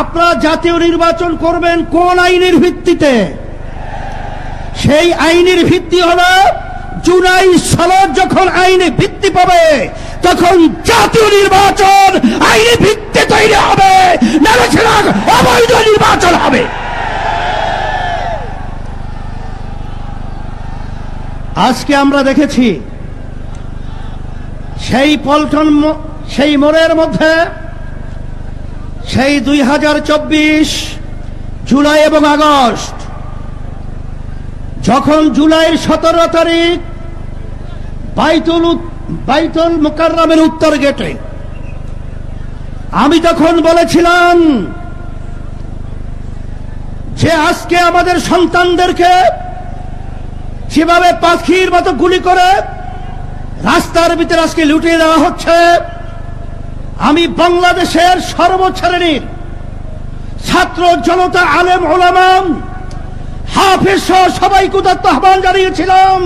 আপনারা জাতীয় নির্বাচন করবেন কোন আইনের ভিত্তিতে? সেই আইনের ভিত্তি হল, জুলাই সালত যখন আইনে ভিত্তি পাবে, তখন জাতীয় নির্বাচন আইনে ভিত্তি তৈরি হবে। অবৈধ নির্বাচন হবে। আজকে আমরা দেখেছি, সেই পল্টন সেই মোড়ের মধ্যে সেই দুই হাজার চব্বিশ জুলাই এবং আগস্ট, যখন জুলাইয়ের সতেরো তারিখ বাইতুল বাইতুল মোকাররমের উত্তর গেটে, আমি তখন বলেছিলাম যে আজকে আমাদের সন্তানদেরকে যেভাবে পাখির মতো গুলি করে রাস্তার ভিতরে আজকে লুটিয়ে দেওয়া হচ্ছে আমি বাংলাদেশের সর্বশ্রেণীর ছাত্র জনতা আলেম ওলামাম, হাফেজ সহ সবাইকে উদাত্ত আহ্বান জানিয়েছিলাম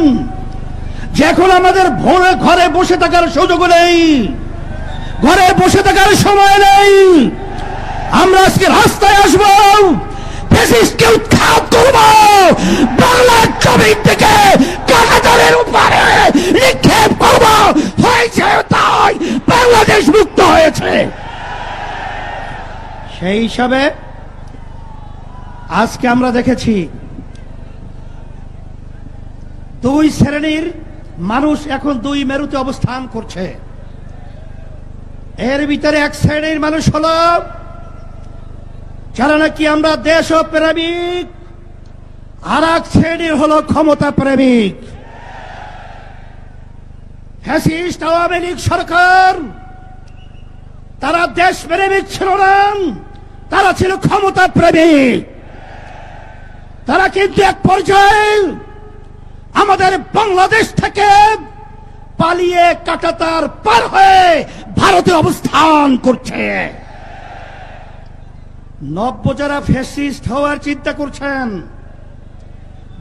যে এখন আমাদের ভোরে ঘরে বসে থাকার সুযোগ নেই, ঘরে বসে থাকার সময় নেই। আমরা আজকে রাস্তায় আসব, ফেসিসকে উৎখাত করব, বাংলার জমিন থেকে কাকাতারের উপরে নিক্ষেপ করব। হয়েছে তাই বাংলাদেশ মুক্ত হয়েছে। সেই হিসাবে আজকে আমরা দেখেছি দুই শ্রেণির মানুষ এখন দুই মেরুতে অবস্থান করছে। এর ভিতরে এক শ্রেণির মানুষ হল, যারা নাকি আমরা দেশ প্রেমিক আর এক শ্রেণির হল ক্ষমতা প্রেমিক ফ্যাসিস্ট আওয়ামী লীগ সরকার তারা দেশ প্রেমিক ছিল না। তারা ছিল ক্ষমতা প্রেমিক তারা কিন্তু এক পর্যায়ে আমাদের বাংলাদেশ থেকে পালিয়ে কাটাতার পার হয়ে ভারতে অবস্থান করছে। নব্য যারা ফ্যাসিস্ট হওয়ার চিন্তা করছেন,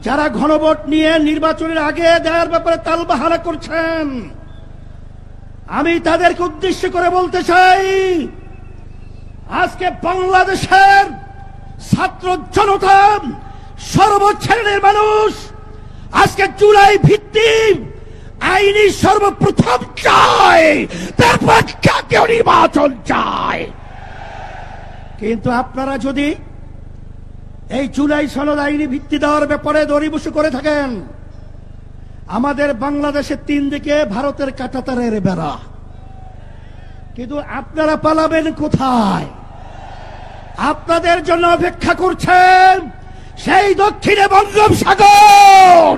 যারা ঘনভোট নিয়ে নির্বাচনের আগে দেওয়ার ব্যাপারে তালবাহারা করছেন আমি তাদেরকে উদ্দেশ্য করে বলতে চাই, আজকে বাংলাদেশের ছাত্র জনতা সর্বশ্রেণীর মানুষ আজকে জুলাই ভিত্তি আইনি সর্বপ্রথম চায়, তারপর জাতীয় নির্বাচন চায়। কিন্তু আপনারা যদি এই জুলাই সনদ আইনি ভিত্তি দেওয়ার ব্যাপারে দড়িবসু করে থাকেন আমাদের বাংলাদেশের তিন দিকে ভারতের কাটাতারের বেড়া। কিন্তু আপনারা পালাবেন কোথায়? আপনাদের জন্য অপেক্ষা করছেন সেই দক্ষিণে বঙ্গোপসাগর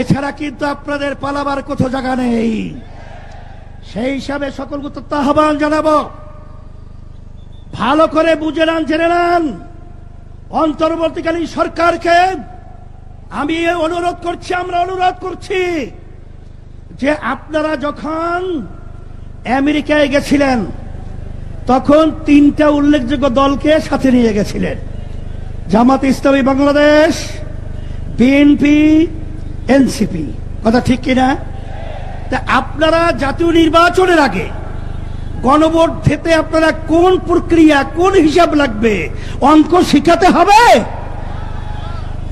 এছাড়া কিন্তু আপনাদের পালাবার কোথাও জায়গা নেই। সেই হিসাবে সকল তথ্য আহ্বান জানাব। ভালো করে বুঝে নেন, জেনে নেন। অন্তর্বর্তীকালীন সরকারকে আমি অনুরোধ করছি, আমরা অনুরোধ করছি যে আপনারা যখন আমেরিকায় গেছিলেন, তখন তিনটা উল্লেখযোগ্য দলকে সাথে নিয়ে গেছিলেন। Jamaat Islami Bangladesh, BNP, NCP. কথা ঠিক কিনা তা আপনারা জাতীয় নির্বাচনের আগে গণভোট দিতে আপনারা কোন প্রক্রিয়া, কোন হিসাব লাগবে? অঙ্ক শিখাতে হবে?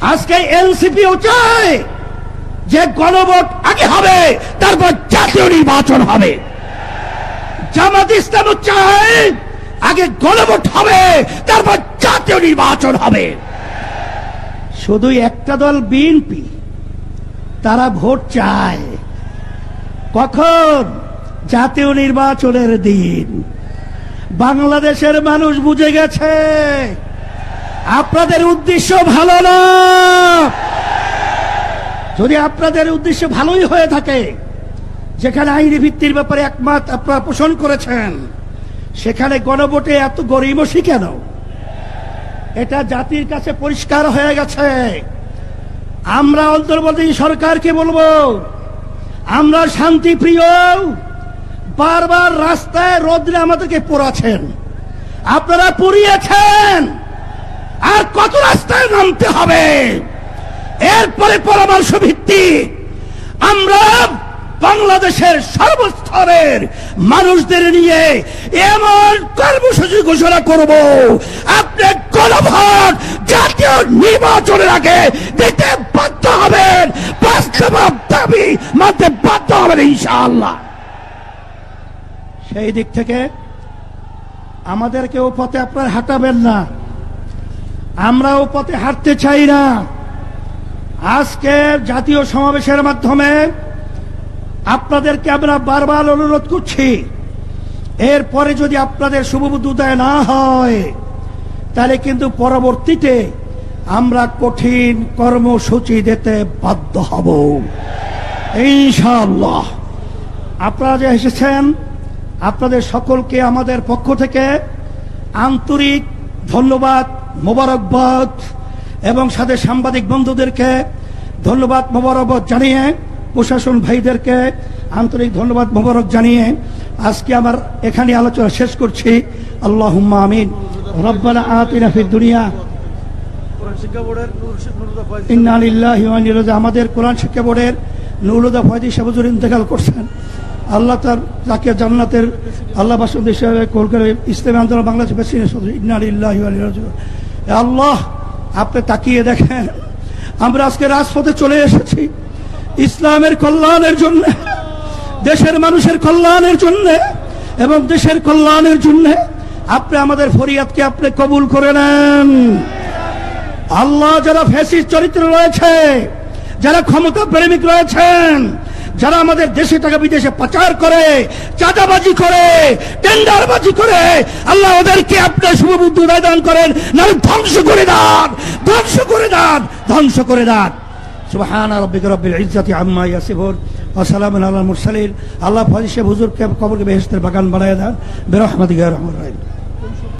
আজকে এনসিপিও চায় যে গণভোট আগে হবে, তারপর জাতীয় নির্বাচন হবে। জামাত ইসলামও চায় আগে গণভোট হবে, তারপর জাতীয় নির্বাচন হবে। শুধু একটা দল বিএনপি, তারা ভোট চায়। কখন? জাতীয় নির্বাচনের দিন। বাংলাদেশের মানুষ বুঝে গেছে। আপনাদের উদ্দেশ্য ভালো না। যদি আপনাদের উদ্দেশ্য ভালোই হয়ে থাকে, যেখানে আইনি ভিত্তির ব্যাপারে একমত আপনারা পোষণ করেছেন, সেখানে গণভোটে এত গরিমসি কেন এটা জাতির কাছে পরিষ্কার হয়ে গেছে। আমরা অন্তর্বর্তী সরকারকে বলব, আমরা শান্তি প্রিয় বারবার রাস্তায় রোদ্রে আমাদেরকে পোড়াছেন আপনারা পুড়িয়েছেন। আর কত রাস্তায় নামতে হবে? এরপরে পরামর্শ ভিত্তিক আমরা বাংলাদেশের সর্বস্তরের মানুষদের নিয়ে এমন কর্মসূচি ঘোষণা করব। আপনি গণভোট জাতীয় নির্বাচনের আগে দিতে বাধ্য হবেন। বাস্তব দাবি মানতে বাধ্য হবেন ইনশাআল্লাহ। সেই দিক থেকে আমাদেরকে ও পথে আপনার হাঁটাবেন না। আমরা ও পথে হাঁটতে চাই না। আজকে জাতীয় সমাবেশের মাধ্যমে আপনাদেরকে আমরা বারবার অনুরোধ করছি, এরপরে যদি আপনাদের শুভবুদ্ধ উদয় না হয়, তাহলে কিন্তু পরবর্তীতে আমরা কঠিন কর্মসূচি দিতে বাধ্য হব। ইনশাআল্লাহ। আপনারা যে এসেছেন, আপনাদের সকলকে আমাদের পক্ষ থেকে আন্তরিক ধন্যবাদ। মোবারকবাদ এবং সাথে সাংবাদিক বন্ধুদেরকে ধন্যবাদ মোবারকবাদ জানিয়ে, প্রশাসন ভাইদেরকে আন্তরিক ধন্যবাদ মোবারক জানিয়ে আজকে আমার এখানে আলোচনা শেষ করছি। আল্লাহ আমিন। রব্বানা আতিনা ফিদ দুনিয়া। আমাদের কোরআন শিক্ষা বোর্ডের নুরুদা ফয়দি সাহুজুর ইন্তেকাল করছেন। আল্লাহ তার তাকে জান্নাতের আল্লাহ বাসুদ হিসাবে কলকাতা ইসলামী আন্দোলন বাংলাদেশ প্রেসিডেন্ট সদস্য আল্লাহ, আপনি তাকিয়ে দেখেন। আমরা আজকে রাজপথে চলে এসেছি। ইসলামের কল্যাণের জন্য, দেশের মানুষের কল্যাণের জন্য, এবং দেশের কল্যাণের জন্য আপনি আমাদের ফরিয়াদকে আপনি কবুল করে নেন। আল্লাহ যারা ফ্যাসিস্ট চরিত্র রয়েছে, যারা ক্ষমতা প্রেমিক রয়েছেন যারা আমাদের দেশে টাকা বিদেশে পাচার করে, চাঁদাবাজি করে, টেন্ডারবাজি করে, আল্লাহ ওদেরকে আপনার শুভবুদ্ধি দান করেন না ধ্বংস করে দান, ধ্বংস করে দান, ধ্বংস করে দান। সুবহান রব্বিক রব্বিল ইজ্জাতি আম্মা ইয়াসিফুন, ওয়া সালামুন আলাল মুরসালিন। আল্লাহ ফজিশে হুজুরকে কবরকে বেহেশতের বাগান বানায় দেন। বিরহমাতিকা রহমান রহিম।